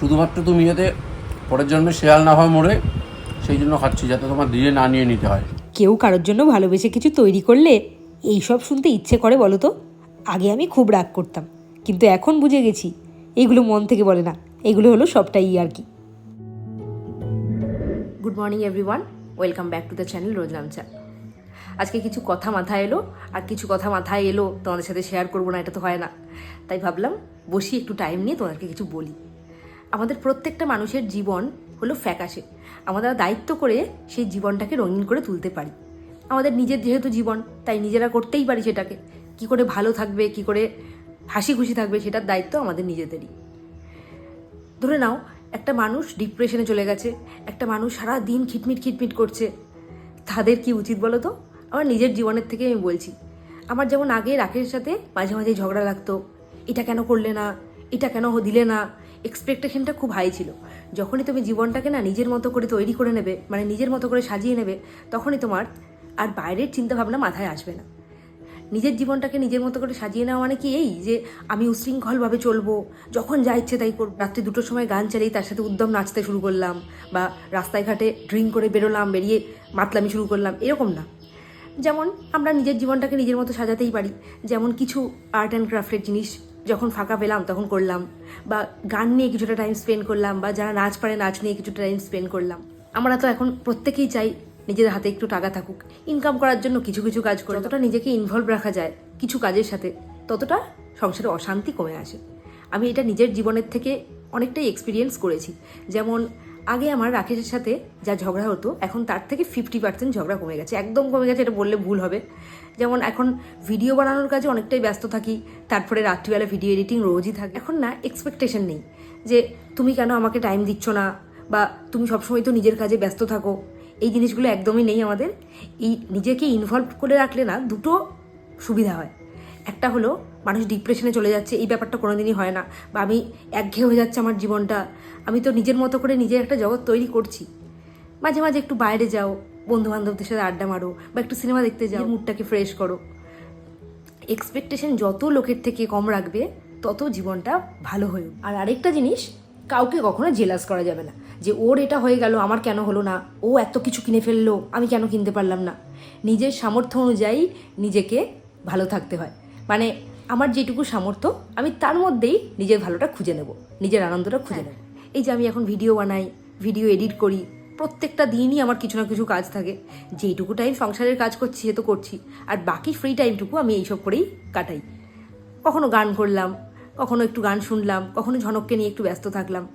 শুধুমাত্র তুমি যাতে পরের জন্মে শেয়াল না হয় মরে সেই জন্য খাচ্ছি যাতে তোমার দিয়ে না নিয়ে নিতে হয়। কেউ কারোর জন্য ভালোবেসে কিছু তৈরি করলে এই সব শুনতে ইচ্ছে করে বলো তো? আগে আমি খুব রাগ করতাম কিন্তু এখন বুঝে গেছি এইগুলো মন থেকে বলে না। এগুলো হলো সবটাই আর কি। Good morning everyone welcome back to the channel Rojnamcha আজকে কিছু কথা মাথায় এলো আর কিছু কথা মাথায় এলো তোমাদের সাথে শেয়ার করব না এটা তো হয় না। তাই ভাবলাম বসি একটু টাইম নিয়ে তোমাদেরকে কিছু বলি। আমাদের প্রত্যেকটা মানুষের জীবন হলো ফ্যাকাশে। আমরা দায়িত্ব করে সেই জীবনটাকে রঙিন করে তুলতে পারি। আমাদের নিজের যেহেতু জীবন, তাই নিজেরা করতেই পারি সেটাকে। কি করে ভালো থাকবে, কি করে হাসি খুশি থাকবে সেটার দায়িত্ব আমাদের নিজেদেরই। ধরে নাও, একটা মানুষ ডিপ্রেশনে চলে গেছে, একটা মানুষ সারা দিন খিটমিট খিটমিট করছে। তাদের কি উচিত বলো তো? আমার নিজের জীবনের থেকে আমি বলছি। আমার যেমন আগে রাকেশের সাথে মাঝে মাঝে ঝগড়া লাগতো, এটা কেন করলে না? এটা কেন দিলে না? এক্সপেকটেশনটা খুব হাই ছিল। যখনই তুমি জীবনটাকে না নিজের মতো করে তৈরি করে নেবে মানে নিজের মতো করে সাজিয়ে নেবে, তখনই তোমার আর বাইরের চিন্তাভাবনা মাথায় আসবে না। নিজের জীবনটাকে নিজের মতো করে সাজিয়ে নেওয়া মানে কি এই যে, আমি উশৃঙ্খলভাবে চলবো, যখন যা ইচ্ছে তাই করব। রাত্রি দুটোর সময় গান চালিয়ে তার সাথে উদ্যম নাচতে শুরু করলাম, বা রাস্তায় ঘাটে ড্রিঙ্ক করে বেরোলাম, বেরিয়ে মাতলামি শুরু করলাম, এরকম না। যেমন আমরা নিজের জীবনটাকে নিজের মতো সাজাতেই পারি, যেমন কিছু আর্ট অ্যান্ড ক্রাফটের জিনিস যখন ফাঁকা পেলাম তখন করলাম। বা গান নিয়ে কিছুটা টাইম স্পেন্ড করলাম বা যারা নাচ পারে নাচ নিয়ে কিছুটা টাইম স্পেন্ড করলাম। আমরা তো এখন প্রত্যেকেই চাই নিজের হাতে একটু টাকা থাকুক। ইনকাম করার জন্য কিছু কিছু কাজ করে ততটা নিজেকে ইনভলভ রাখা যায় কিছু কাজের সাথে, ততটা সংসারে অশান্তি কমে আসে। আমি এটা নিজের জীবনের থেকে অনেকটাই এক্সপিরিয়েন্স করেছি। যেমন আগে আমার রাকেশের সাথে যা ঝগড়া হতো, এখন তার থেকে ফিফটি পার্সেন্ট ঝগড়া কমে গেছে। একদম কমে গেছে, এটা বললে ভুল হবে। যেমন এখন ভিডিও বানানোর কাজে অনেকটাই ব্যস্ত থাকি, তারপরে রাত্রিবেলা ভিডিও এডিটিং রোজই থাকে। এখন না এক্সপেকটেশন নেই যে তুমি কেন আমাকে টাইম দিচ্ছ না, বা তুমি সবসময় তো নিজের কাজে ব্যস্ত থাকো। এই জিনিসগুলো একদমই নেই আমাদের। এই নিজেকে ইনভলভ করে রাখলে না, দুটো সুবিধা হয়। একটা হলো মানুষ ডিপ্রেশনে চলে যাচ্ছে এই ব্যাপারটা কোনোদিনই হয় না। বা আমি একঘেয়ে হয়ে যাচ্ছে আমার জীবনটা। আমি তো নিজের মতো করে নিজের একটা জগৎ তৈরি করছি। মাঝে মাঝে একটু বাইরে যাও বন্ধু বান্ধবদের সাথে আড্ডা মারো বা একটু সিনেমা দেখতে যাও। মুডটাকে ফ্রেশ করো। এক্সপেকটেশন যত লোকের থেকে কম রাখবে তত জীবনটা ভালো হয়ে আর আরেকটা জিনিস কাউকে কখনো জেলাস করা যাবে না। যে ওর এটা হয়ে গেল আমার কেন হলো না? ও এত কিছু কিনে ফেলল আমি কেন কিনতে পারলাম না? নিজের সামর্থ্য অনুযায়ী নিজেকে ভালো থাকতে হয়। মানে আমার যেটুকু সামর্থ্য আমি তার মধ্যেই নিজের ভালোটা খুঁজে নেব নিজের আনন্দটা খুঁজে নেব। এই যে আমি এখন ভিডিও বানাই ভিডিও এডিট করি প্রত্যেকটা দিনই আমার কিছু না কিছু কাজ থাকে। যেইটুকু টাইম সংসারের কাজ করছি সে তো করছি। আর বাকি ফ্রি টাইমটুকু আমি এইসব করেই কাটাই। কখনো গান করলাম কখনো একটু গান শুনলাম কখনো ঝনককে নিয়ে একটু ব্যস্ত থাকলাম।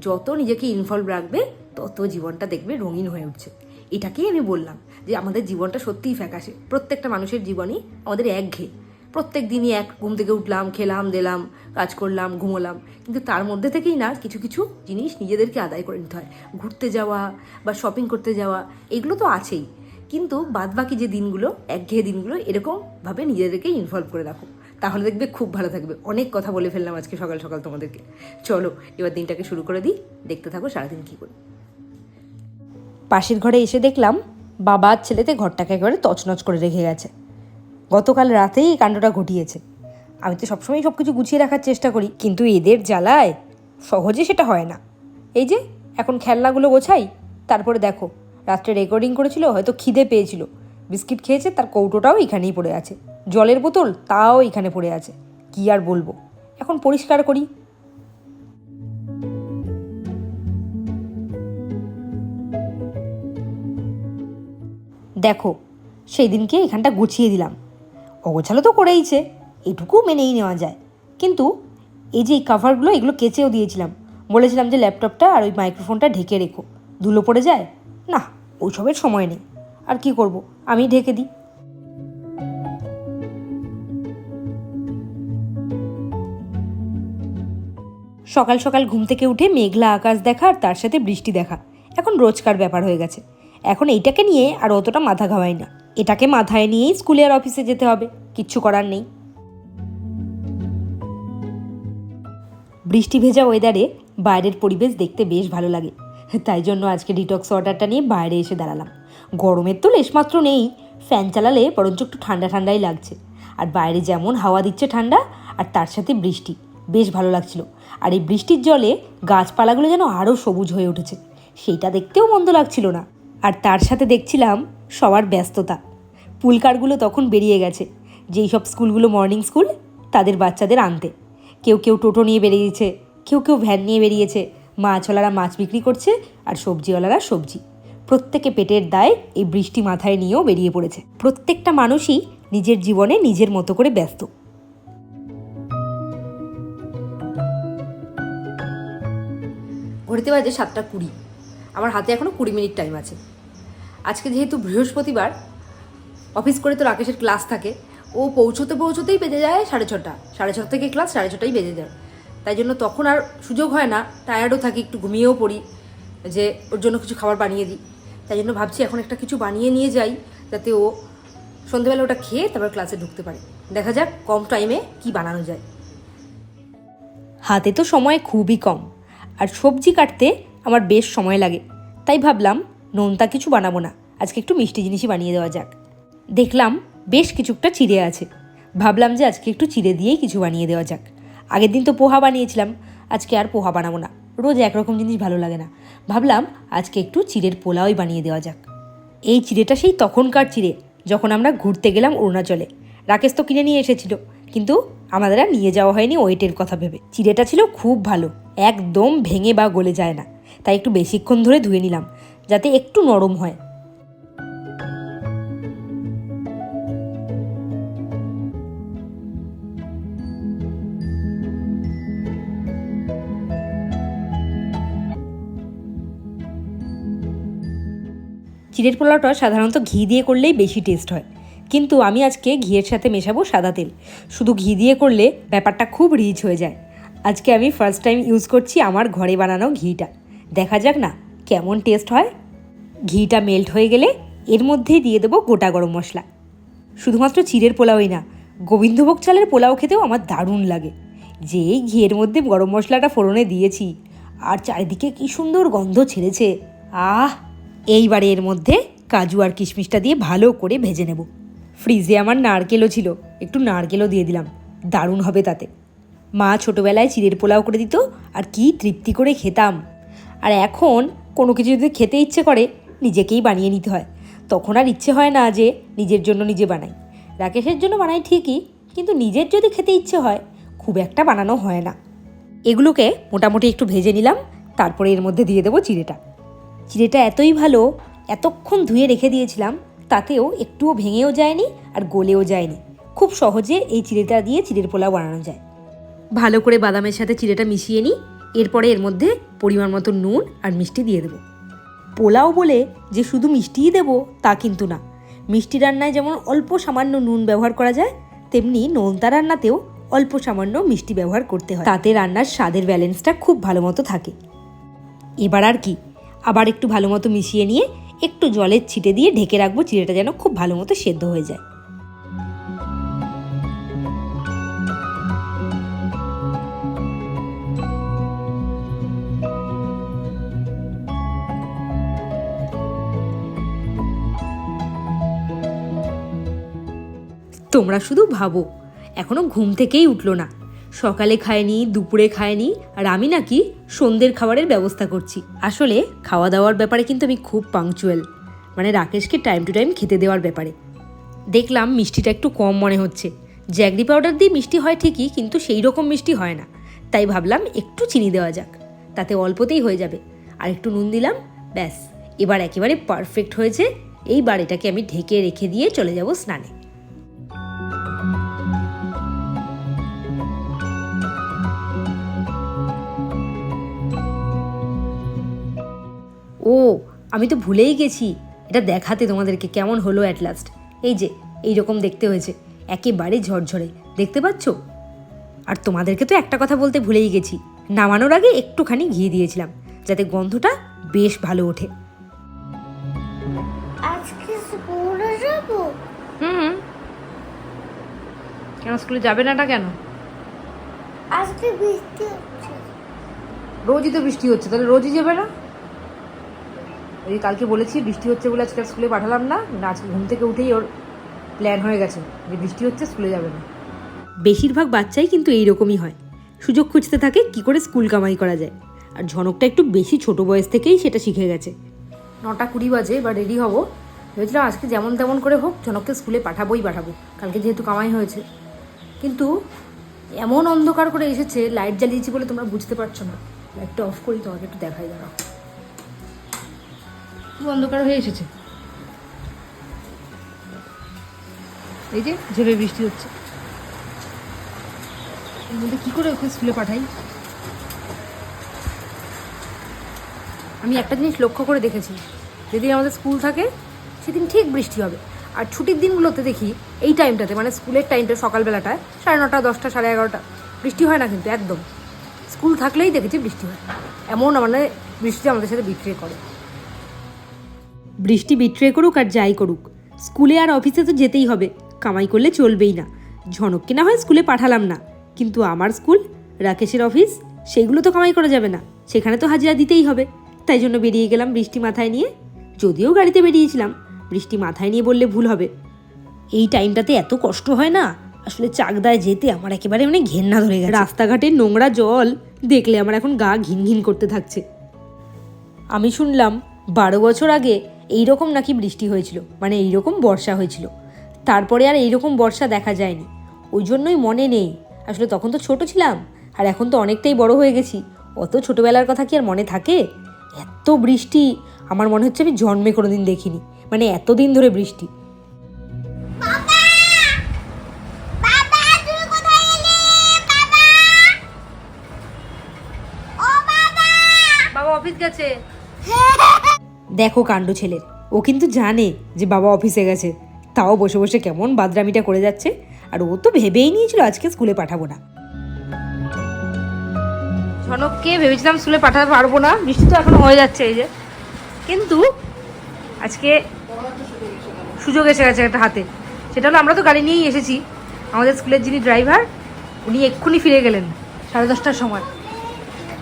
যত নিজেকে ইনভলভ রাখবে তত জীবনটা দেখবে রঙিন হয়ে উঠছে। এটাকেই আমি বললাম যে আমাদের জীবনটা সত্যিই ফ্যাকাশে। প্রত্যেকটা মানুষের জীবনই আমাদের একঘেয়ে। প্রত্যেক দিনই এক ঘুম থেকে উঠলাম, খেলাম, দিলাম, কাজ করলাম, ঘুমোলাম। কিন্তু তার মধ্যে থেকেই না কিছু কিছু জিনিস নিজেদেরকে আদায় করে নিতে হয়। ঘুরতে যাওয়া বা শপিং করতে যাওয়া, এগুলো তো আছেই। কিন্তু বাদবাকি যে দিনগুলো, একঘেয়ে দিনগুলো, এরকমভাবে নিজেদেরকে ইনভলভ করে রাখো। তাহলে দেখবে খুব ভালো থাকবে। অনেক কথা বলে ফেললাম আজকে সকাল সকাল তোমাদেরকে। চলো, এবার দিনটাকে শুরু করে দিই। দেখতে থাকো সারাদিন কী করি। পাশের ঘরে এসে দেখলাম বাবা ছেলেতে ঘরটাকে একেবারে তছনছ করে রেখে গেছে। গতকাল রাতেই এই কাণ্ডটা ঘটিয়েছে। আমি তো সবসময় সব কিছু গুছিয়ে রাখার চেষ্টা করি, কিন্তু এদের জ্বালায় সহজে সেটা হয় না। এই যে, এখন খেলনাগুলো গোছাই, তারপরে দেখো, রাত্রে রেকর্ডিং করেছিল, হয়তো খিদে পেয়েছিল। বিস্কিট খেয়েছে, তার কৌটোটাও এখানেই পড়ে আছে। জলের বোতল, তাও এখানে পড়ে আছে। কি আর বলব? এখন পরিষ্কার করি। দেখো, সেই দিনকে এখানটা গুছিয়ে দিলাম। অগোছালো তো করেইছে এটুকু মেনেই নেওয়া যায়। কিন্তু এই যে এই কাভারগুলো এগুলো কেচেও দিয়েছিলাম। বলেছিলাম যে ল্যাপটপটা আর ওই মাইক্রোফোনটা ঢেকে রেখো। ধুলো পড়ে যায়? না, ওইসবের সময় নেই। আর কি করব? আমি ঢেকে দিই। সকাল সকাল ঘুম থেকে উঠে মেঘলা আকাশ দেখা আর তার সাথে বৃষ্টি দেখা। এখন রোজকার ব্যাপার হয়ে গেছে। এখন এইটাকে নিয়ে আর অতটা মাথা ঘামাই না। এটাকে মাথায় নিয়েই স্কুলে আর অফিসে যেতে হবে। কিচ্ছু করার নেই। বৃষ্টি ভেজা ওয়েদারে বাইরের পরিবেশ দেখতে বেশ ভালো লাগে। তাই জন্য আজকে ডিটক্স অর্ডারটা নিয়ে বাইরে এসে দাঁড়ালাম। গরমের তো লেশমাত্র নেই। ফ্যান চালালে বরঞ্চ একটু ঠান্ডা ঠান্ডাই লাগছে। আর বাইরে যেমন হাওয়া দিচ্ছে ঠান্ডা, আর তার সাথে বৃষ্টি। বেশ ভালো লাগছিল। আর এই বৃষ্টির জলে গাছপালাগুলো যেন আরও সবুজ হয়ে উঠেছে। সেইটা দেখতেও মন্দ লাগছিল না। আর তার সাথে দেখছিলাম সবার ব্যস্ততা। পুলকারগুলো তখন বেরিয়ে গেছে। যেই সব স্কুলগুলো মর্নিং স্কুল তাদের বাচ্চাদের আনতে। কেউ কেউ টোটো নিয়ে বেরিয়েছে কেউ কেউ ভ্যান নিয়ে বেরিয়েছে। মাছওয়ালারা মাছ বিক্রি করছে আর সবজিওয়ালারা সবজি। প্রত্যেকে পেটের দায় এই বৃষ্টি মাথায় নিয়েও বেরিয়ে পড়েছে। প্রত্যেকটা মানুষই নিজের জীবনে নিজের মতো করে ব্যস্ত। ঘড়িতে বাজে সাতটা কুড়ি। আমার হাতে এখনও কুড়ি মিনিট টাইম আছে। আজকে যেহেতু বৃহস্পতিবার অফিস করে তো রাকেশের ক্লাস থাকে, ও পৌঁছতে পৌঁছতেই বেজে যায় সাড়ে ছটা। সাড়ে ছটা থেকে ক্লাস সাড়ে ছটাই বেজে যায়। তাই জন্য তখন আর সুযোগ হয় না টায়ার্ডও থাকি, একটু ঘুমিয়েও পড়ি, যে ওর জন্য কিছু খাবার বানিয়ে দিই। তাই জন্য ভাবছি এখন একটা কিছু বানিয়ে নিয়ে যাই, যাতে ও সন্ধেবেলা ওটা খেয়ে তারপর ক্লাসে ঢুকতে পারে। দেখা যাক কম টাইমে কি বানানো যায়। হাতে তো সময় খুবই কম, আর সবজি কাটতে আমার বেশ সময় লাগে। তাই ভাবলাম নোনতা কিছু বানাবো না। আজকে একটু মিষ্টি জিনিসই বানিয়ে দেওয়া যাক। দেখলাম বেশ কিছুটা চিড়ে আছে। ভাবলাম যে আজকে একটু চিড়ে দিয়েই কিছু বানিয়ে দেওয়া যাক। আগের দিন তো পোহা বানিয়েছিলাম, আজকে আর পোহা বানাবো না। রোজ একরকম জিনিস ভালো লাগে না। ভাবলাম আজকে একটু চিড়ের পোলাওই বানিয়ে দেওয়া যাক। এই চিড়েটা সেই তখনকার চিড়ে, যখন আমরা ঘুরতে গেলাম অরুণাচলে। রাকেশ তো কিনে নিয়ে এসেছিল, কিন্তু আমাদের আর নিয়ে যাওয়া হয়নি ওয়েটের কথা ভেবে। চিড়েটা ছিল খুব ভালো, একদম ভেঙে বা গলে যায় না। তাই একটু বেশিক্ষণ ধরে ধুয়ে নিলাম। যাতে একটু নরম হয়। চিড়ের পোলাওটা সাধারণত ঘি দিয়ে করলেই বেশি টেস্ট হয়। কিন্তু আমি আজকে ঘিয়ের সাথে মেশাবো সাদা তেল। শুধু ঘি দিয়ে করলে ব্যাপারটা খুব রিচ হয়ে যায়। আজকে আমি ফার্স্ট টাইম ইউজ করছি আমার ঘরে বানানো ঘিটা। দেখা যাক না কেমন টেস্ট হয়? ঘিটা মেল্ট হয়ে গেলে এর মধ্যেই দিয়ে দেবো গোটা গরম মশলা। শুধুমাত্র চিড়ের পোলাওই না, গোবিন্দভোগ চালের পোলাও খেতেও আমার দারুণ লাগে। যেই ঘিয়ের মধ্যে গরম মশলাটা ফোড়নে দিয়েছি, আর চারিদিকে কি সুন্দর গন্ধ ছেড়েছে। আহ! এইবারে এর মধ্যে কাজু আর কিশমিশটা দিয়ে ভালো করে ভেজে নেব। ফ্রিজে আমার নারকেলও ছিল, একটু নারকেলও দিয়ে দিলাম। দারুণ হবে তাতে। মা ছোটোবেলায় চিড়ের পোলাও করে দিত, আর কি তৃপ্তি করে খেতাম। আর এখন কোনো কিছু যদি খেতে ইচ্ছে করে, নিজেকেই বানিয়ে নিতে হয়। তখন আর ইচ্ছে হয় না যে নিজের জন্য নিজে বানাই। রাকেশের জন্য বানাই ঠিকই, কিন্তু নিজের যদি খেতে ইচ্ছে হয়, খুব একটা বানানো হয় না। এগুলোকে মোটামুটি একটু ভেজে নিলাম, তারপরে এর মধ্যে দিয়ে দেবো চিড়েটা। চিড়েটা এতই ভালো, এতক্ষণ ধুয়ে রেখে দিয়েছিলাম, তাতেও একটুও ভেঙেও যায়নি আর গলেও যায়নি। খুব সহজে এই চিড়েটা দিয়ে চিড়ের পোলাও বানানো যায়। ভালো করে বাদামের সাথে চিড়েটা মিশিয়ে নিই। এরপরে এর মধ্যে পরিমাণ মতো নুন আর মিষ্টি দিয়ে দেবো। পোলাও বলে যে শুধু মিষ্টিই দেবো তা কিন্তু না। মিষ্টি রান্নায় যেমন অল্প সামান্য নুন ব্যবহার করা যায়, তেমনি নোনতা রান্নাতেও অল্প সামান্য মিষ্টি ব্যবহার করতে হয়। তাতে রান্নার স্বাদের ব্যালেন্সটা খুব ভালো মতো থাকে। এবার আর কি, আবার একটু ভালো মতো মিশিয়ে নিয়ে একটু জলের ছিটে দিয়ে ঢেকে রাখব, চিড়েটা যেন খুব ভালো মতো সেদ্ধ হয়ে যায়। তোমরা শুধু ভাবো। এখনও ঘুম থেকেই উঠল না। সকালে খায়নি, দুপুরে খায়নি, আর আমি নাকি সন্ধ্যের খাবারের ব্যবস্থা করছি। আসলে খাওয়া দাওয়ার ব্যাপারে কিন্তু আমি খুব পাংচুয়াল মানে রাকেশকে টাইম টু টাইম খেতে দেওয়ার ব্যাপারে। দেখলাম মিষ্টিটা একটু কম মনে হচ্ছে। জ্যাগরি পাউডার দিয়ে মিষ্টি হয় ঠিকই, কিন্তু সেই রকম মিষ্টি হয় না। তাই ভাবলাম একটু চিনি দেওয়া যাক। তাতে অল্পতেই হয়ে যাবে। আর একটু নুন দিলাম, ব্যাস। এবার একেবারে পারফেক্ট হয়েছে। এইবার এটাকে আমি ঢেকে রেখে দিয়ে চলে যাব স্নানে। ও আমি তো ভুলেই গেছি। এটা দেখাতে তোমাদেরকে কেমন হলো অ্যাট লাস্ট এই যে এই রকম দেখতে হয়েছে। একেবারে ঝরঝরে। দেখতে পাচ্ছ? আর তোমাদেরকে তো একটা কথা বলতে ভুলেই গেছি। নামানোর আগে একটুখানি ঘি দিয়েছিলাম যাতে গন্ধটা বেশ ভালো ওঠে। আজকে স্কুলে যাব? হুম কেন স্কুলে যাবে নাটা কেন? আজকে বৃষ্টি হচ্ছে। রোজই তো বৃষ্টি হচ্ছে তাহলে রোজই যাবে না? ওই কালকে বলেছি বৃষ্টি হচ্ছে বলে আজকে স্কুলে পাঠালাম না। না আজকে ঘুম থেকে উঠেই ওর প্ল্যান হয়ে গেছে যে বৃষ্টি হচ্ছে স্কুলে যাবে না। বেশিরভাগ বাচ্চাই কিন্তু এই এইরকমই হয়। সুযোগ খুঁজতে থাকে কি করে স্কুল কামাই করা যায়। আর ঝনকটা একটু বেশি ছোট বয়স থেকেই সেটা শিখে গেছে। নটা কুড়ি বাজে বা রেডি হব। ভেবেছিলাম আজকে যেমন তেমন করে হোক ঝনককে স্কুলে পাঠাবোই পাঠাবো। কালকে যেহেতু কামাই হয়েছে। কিন্তু এমন অন্ধকার করে এসেছে লাইট জ্বালিয়েছি বলে তোমরা বুঝতে পারছ না। লাইটটা অফ করি তোমাকে একটু দেখাই দাঁড়াও। খুব অন্ধকার হয়ে এসেছে। এই যে ঝেপে বৃষ্টি হচ্ছে। এর কী করে ওকে স্কুলে পাঠাই? আমি একটা জিনিস লক্ষ্য করে দেখেছি। যেদিন আমাদের স্কুল থাকে, সেদিন ঠিক বৃষ্টি হবে। আর ছুটির দিনগুলোতে দেখি, এই টাইমটাতে মানে স্কুলের টাইমটা সকালবেলাটায়, সাড়ে নটা, দশটা, সাড়ে এগারোটা, বৃষ্টি হয় না কিন্তু, একদম। স্কুল থাকলেই দেখেছি বৃষ্টি হয়। এমন মানে বৃষ্টি আমাদের সাথে বিক্রি করে। বৃষ্টি বিট্রে করুক আর যাই করুক। স্কুলে আর অফিসে তো যেতেই হবে, কামাই করলে চলবেই না। ঝনককে না হয় স্কুলে পাঠালাম না, কিন্তু আমার স্কুল, রাকেশের অফিস, সেগুলো তো কামাই করা যাবে না, সেখানে তো হাজিরা দিতেই হবে। তাই জন্য বেরিয়ে গেলাম বৃষ্টি মাথায় নিয়ে। যদিও গাড়িতে বেরিয়েছিলাম, বৃষ্টি মাথায় নিয়ে বললে ভুল হবে। এই টাইমটাতে এত কষ্ট হয় না? আসলে চাকদায় যেতে আমার একেবারে মানে ঘেন্না ধরে গেছে। রাস্তাঘাটে নোংরা জল, দেখলে আমার এখন গা ঘিন ঘিন করতে থাকছে। আমি শুনলাম, বারো বছর আগে এই রকম নাকি বৃষ্টি হয়েছিল মানে এই রকম বর্ষা হয়েছিল। তারপরে আর এই রকম বর্ষা দেখা যায়নি। ওই জন্যই মনে নেই। আসলে তখন তো ছোট ছিলাম আর এখন তো অনেকটাই বড় হয়ে গেছি। অত ছোটবেলার কথা কি আর মনে থাকে? এত বৃষ্টি আমার মনে হচ্ছে আমি জন্মে কোনোদিন দেখিনি মানে এতদিন ধরে বৃষ্টি। বাবা তুমি কোথায় এলে? বাবা! ও বাবা! বাবা অফিস গেছে। দেখো কাণ্ড ছেলের। ও কিন্তু জানে যে বাবা অফিসে গেছে। তাও বসে বসে কেমন বাদরামিটা করে যাচ্ছে। আর ও তো ভেবেই নিয়েছিল আজকে স্কুলে পাঠাবো না। ঝনককে ভেবেছিলাম স্কুলে পাঠাতে পারব না। বৃষ্টি তো এখনও হয়ে যাচ্ছে এই যে। কিন্তু আজকে সুযোগ এসে গেছে একটা হাতে। সেটা হলো আমরা তো গাড়ি নিয়েই এসেছি। আমাদের স্কুলের যিনি ড্রাইভার, উনি এক্ষুনি ফিরে গেলেন সাড়ে দশটার সময়।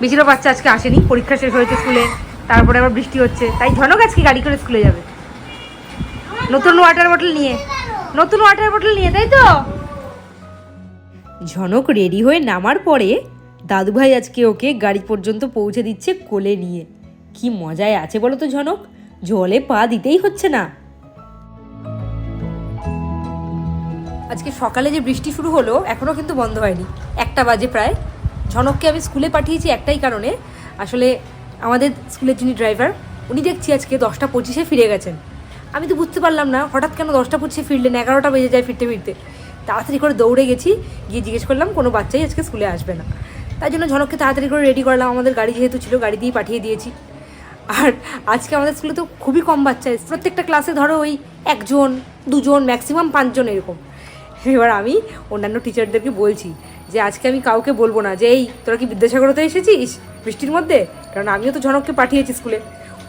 বেশিরভাগ বাচ্চা আজকে আসেনি। পরীক্ষা শেষ হয়েছে স্কুলে। তারপরে আবার বৃষ্টি হচ্ছে। তাই ঝনক আজকে গাড়ি করে স্কুলে যাবে। নতুন ওয়াটার বটল নিয়ে। নতুন ওয়াটার বটল নিয়ে, তাই তো? ঝনক রেডি হয়ে নামার পরে দাদুভাই আজকে ওকে গাড়ি পর্যন্ত পৌঁছে দিচ্ছে কোলে নিয়ে। কি মজায় আছে বলো তো ঝনক? জলে পা দিতেই হচ্ছে না। আজকে সকালে যে বৃষ্টি শুরু হলো এখনও কিন্তু বন্ধ হয়নি। একটা বাজে প্রায়। ঝনককে আমি স্কুলে পাঠিয়েছি একটাই কারণে। আসলে আমাদের স্কুলের যিনি ড্রাইভার উনি দেখছি আজকে দশটা পঁচিশে ফিরে গেছেন। আমি তো বুঝতে পারলাম না, হঠাৎ কেন দশটা পঁচিশে ফিরলেন, এগারোটা বেজে যায় ফিরতে ফিরতে। তাড়াতাড়ি করে দৌড়ে গেছি, গিয়ে জিজ্ঞেস করলাম, কোনো বাচ্চাই আজকে স্কুলে আসবে না। তাই জন্য ঝনককে তাড়াতাড়ি করে রেডি করলাম, আমাদের গাড়ি যেহেতু ছিল গাড়ি দিয়েই পাঠিয়ে দিয়েছি। আর আজকে আমাদের স্কুলে তো খুবই কম বাচ্চা এসেছে। প্রত্যেকটা ক্লাসে ধরো ওই একজন, দুজন ম্যাক্সিমাম পাঁচজন এরকম। এবার আমি অন্যান্য টিচারদেরকে বলছি যে, আজকে আমি কাউকে বলব না যে, এই, তোরা কি বিদ্যাসাগরতে এসেছিস বৃষ্টির মধ্যে? কারণ আমিও তো ঝনককে পাঠিয়েছি স্কুলে।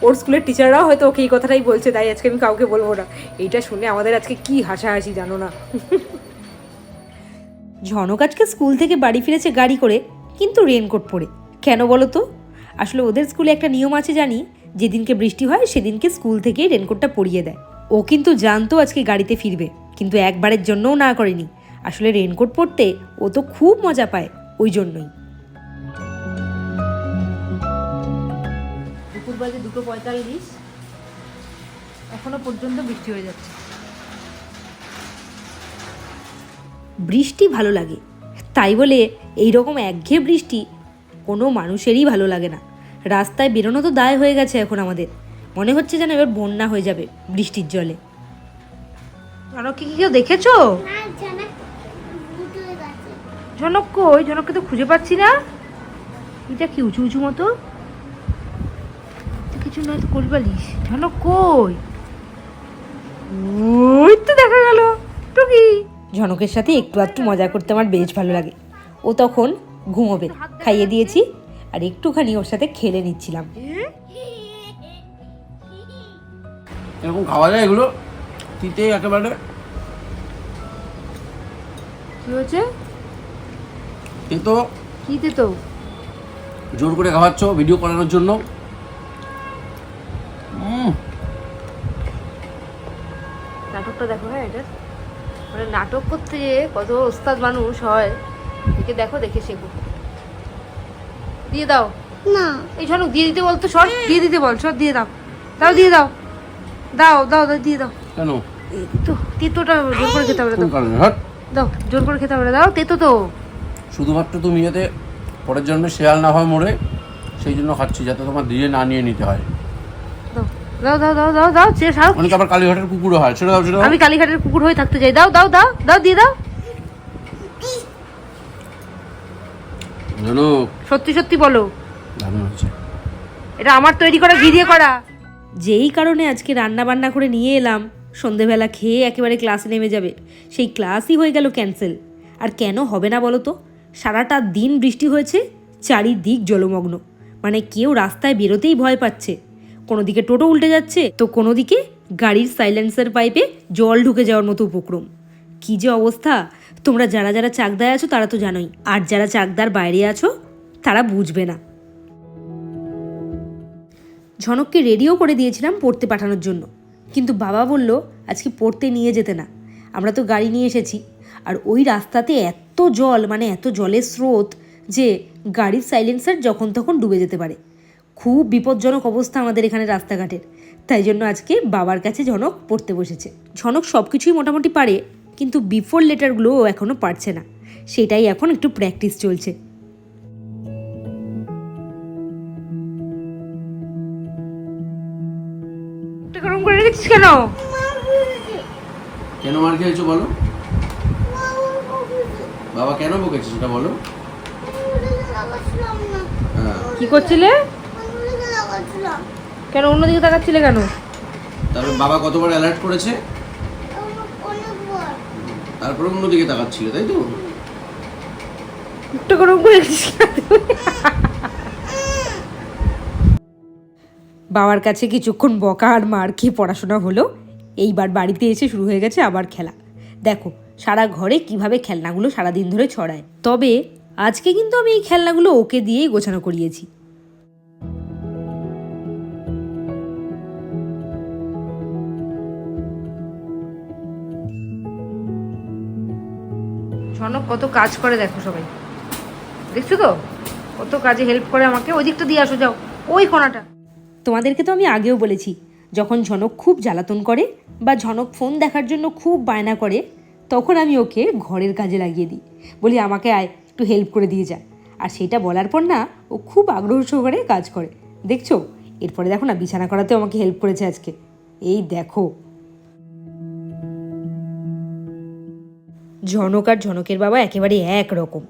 ওর স্কুলের টিচাররাও হয়তো ওকে এই কথাটাই বলছে, তাই আজকে আমি কাউকে বলব না। এইটা শুনে আমাদের আজকে কি হাসাহাসি, জানো না? ঝনক আজকে স্কুল থেকে বাড়ি ফিরেছে গাড়ি করে, কিন্তু রেনকোট পরে। কেন বলো তো? আসলে ওদের স্কুলে একটা নিয়ম আছে, জানি? যেদিনকে বৃষ্টি হয়, সেদিনকে স্কুল থেকে রেনকোটটা পরিয়ে দেয়। ও কিন্তু জানতো আজকে গাড়িতে ফিরবে, কিন্তু একবারের জন্যও না করেনি। আসলে রেনকোট পরতে ও তো খুব মজা পায়, ওই জন্যই। বাজে দুটো পঁয়তাল্লিশ। এখনও পর্যন্ত বৃষ্টি হয়ে যাচ্ছে। বৃষ্টি ভালো লাগে। তাই বলে এই রকম একঘেয়ে বৃষ্টি কোনো মানুষেরই ভালো লাগে না। রাস্তায় বেরোনো তো দায় হয়ে গেছে এখন আমাদের। মনে হচ্ছে যেন এবার বন্যা হয়ে যাবে বৃষ্টির জলে। জনক কি কেউ দেখেছ? জানা দুটো কই? জনককে তো খুঁজে পাচ্ছি না। এটা কি উঁচু উঁচু মতো? কিছু নয় তো কোলবালিশ জনক কই? ওই তো দেখা গেল। টুকি। ঝনকের সাথে একটু আধটু মজা করতে আমার বেশ ভালো লাগে। ও তখন ঘুমোবে খাইয়ে দিয়েছি আর একটুখানি ওর সাথে খেলে নিচ্ছিলাম। এরকম খাওয়া যায় এগুলো? তিতে একেবারে? কি হয়েছে? কিন্তু কিতে তো জোর করে খাওয়াচ্ছ ভিডিও করানোর জন্য? নাটকটা দেখো হ্যাঁ এটা? মানে নাটক করতে যে কত ওস্তাদ মানুষ হয় একে দেখো দেখে শেখো। দিয়ে দাও। না। এই ঝনক দিয়ে দিতে বলতো সর দিয়ে দিতে বল সর দিয়ে দাও। দাও দিয়ে দাও। দাও দাও দাও দিয়ে দাও। কেন? তো তেতোটা জোর করে খেতে হবে দাও দাও জোর করে খেতে হবে দাও তেতো তো। শুধুমাত্র তুমি যাতে পরের জন্মে শেয়াল না হয় মরে সেই জন্য খাচ্ছি যাতে তোমার দিয়ে না নিয়ে নিতে হয়। দাও দাও দাও দাও দাও সে সাও অনেক আবার কালীঘাটের কুকুরও হয় ছেড়ে দাও ছেড়ে দাও। আমি কালীঘাটের কুকুর হয়ে থাকতে চাই। দাও দাও দাও দাও দিয়ে দাও। জানো সত্যি সত্যি বলো। দারুণ হচ্ছে। এটা আমার তৈরি করা ঘি দিয়ে করা। যেই কারণে আজকে রান্না বান্না করে নিয়ে এলাম সন্ধেবেলা খেয়ে একেবারে ক্লাসে নেমে যাবে। সেই ক্লাসই হয়ে গেল ক্যান্সেল। আর কেন হবে না বলো তো? সারাটা দিন বৃষ্টি হয়েছে চারিদিক জলমগ্ন। মানে কেউ রাস্তায় বেরোতেই ভয় পাচ্ছে। কোনো দিকে টোটো উল্টে যাচ্ছে, তো কোনো দিকে গাড়ির সাইলেন্সার পাইপে জল ঢুকে যাওয়ার মতো উপক্রম। কি যে অবস্থা! তোমরা যারা যারা চাকদায় আছো, তারা তো জানোই। আর যারা চাকদার বাইরে আছো, তারা বুঝবে না। ঝনককে রেডিও করে দিয়েছিলাম পড়তে পাঠানোর জন্য। কিন্তু বাবা বলল, আজকে পড়তে নিয়ে যেতে না। আমরা তো গাড়ি নিয়ে এসেছি। আর ওই রাস্তাতে এত জল মানে এত জলের স্রোত যে গাড়ির সাইলেন্সার যখন তখন ডুবে যেতে পারে। খুব বিপজ্জনক অবস্থা আমাদের এখানে রাস্তাঘাটের। তাই জন্য আজকে বাবার কাছে ঝনক পড়তে বসেছে। ঝনক সব কিছুই মোটামুটি পারে কিন্তু বিফোর লেটারগুলো ও এখনও পারছে না। সেটাই এখন একটু প্র্যাকটিস চলছে। গরম করে রেখেছিস কেন? কেন মার খেয়েছো বলো? বাবা কেন বকেছে সেটা বলো? কি করছিলে? কেন অন্যদিকে তাকাচ্ছিলে কেন? তারপরে বাবা কতবার অ্যালার্ট করেছে? তারপরে অন্যদিকে তাকাচ্ছিল তাই তো? গরম করে বাবার কাছে কিছুক্ষণ বকা আর মার খেয়ে পড়াশোনা হলো। এইবার বাড়িতে এসে শুরু হয়ে গেছে আবার খেলা। দেখো সারা ঘরে কীভাবে খেলনাগুলো সারাদিন ধরে ছড়ায়। তবে আজকে কিন্তু আমি এই খেলনাগুলো ওকে দিয়েই গোছানো করিয়েছি। কত কাজ করে দেখো সবাই। দেখছ তো? কত কাজে হেল্প করে আমাকে। ওই দিকটা দিয়ে আসো, যাও। ওই কোনাটা। তোমাদেরকে তো আমি আগেও বলেছি, যখন ঝনক খুব জ্বালাতন করে বা ঝনক ফোন দেখার জন্য খুব বায়না করে, তখন আমি ওকে ঘরের কাজে লাগিয়ে দিই। বলি, আমাকে আয়, একটু হেল্প করে দিয়ে যা। আর সেটা বলার পর না, ও খুব আগ্রহ সহকারে কাজ করে। দেখছ? এরপরে দেখো না, বিছানা করাতেও আমাকে হেল্প করেছে আজকে। এই দেখো ঝনক আর ঝনকের বাবা একেবারে একরকম।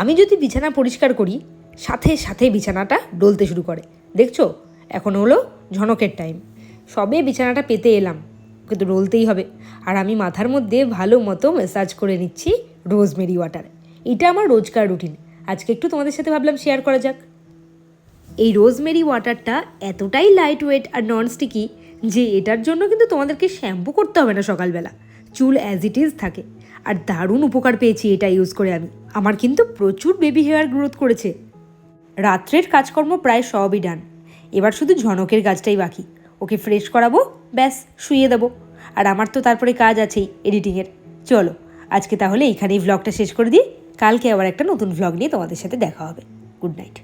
আমি যদি বিছানা পরিষ্কার করি, সাথে সাথে বিছানাটা ডলতে শুরু করে। দেখছ? এখন হলো ঝনকের টাইম সবে বিছানাটা পেতে এলাম ওকে তো ডলতেই হবে। আর আমি মাথার মধ্যে ভালো মতো ম্যাসাজ করে নিচ্ছি রোজমেরি ওয়াটার এটা আমার রোজকার রুটিন আজকে একটু তোমাদের সাথে ভাবলাম শেয়ার করা যাক। এই রোজমেরি ওয়াটারটা এতটাই লাইট ওয়েট আর নন স্টিকি যে এটার জন্য কিন্তু তোমাদেরকে শ্যাম্পু করতে হবে না সকালবেলা। চুল অ্যাজ ইট ইজ থাকে। আর দারুণ উপকার পেয়েছি এটা ইউজ করে আমি। আমার কিন্তু প্রচুর বেবি হেয়ার গ্রোথ করেছে। রাত্রের কাজকর্ম প্রায় সবই ডান এবার শুধু ঝনকের কাজটাই বাকি। ওকে ফ্রেশ করাবো, ব্যাস, শুইয়ে দেবো। আর আমার তো তারপরে কাজ আছেই এডিটিংয়ের চলো, আজকে তাহলে এইখানেই ভ্লগটা শেষ করে দিই। কালকে আবার একটা নতুন ভ্লগ নিয়ে তোমাদের সাথে দেখা হবে। Good night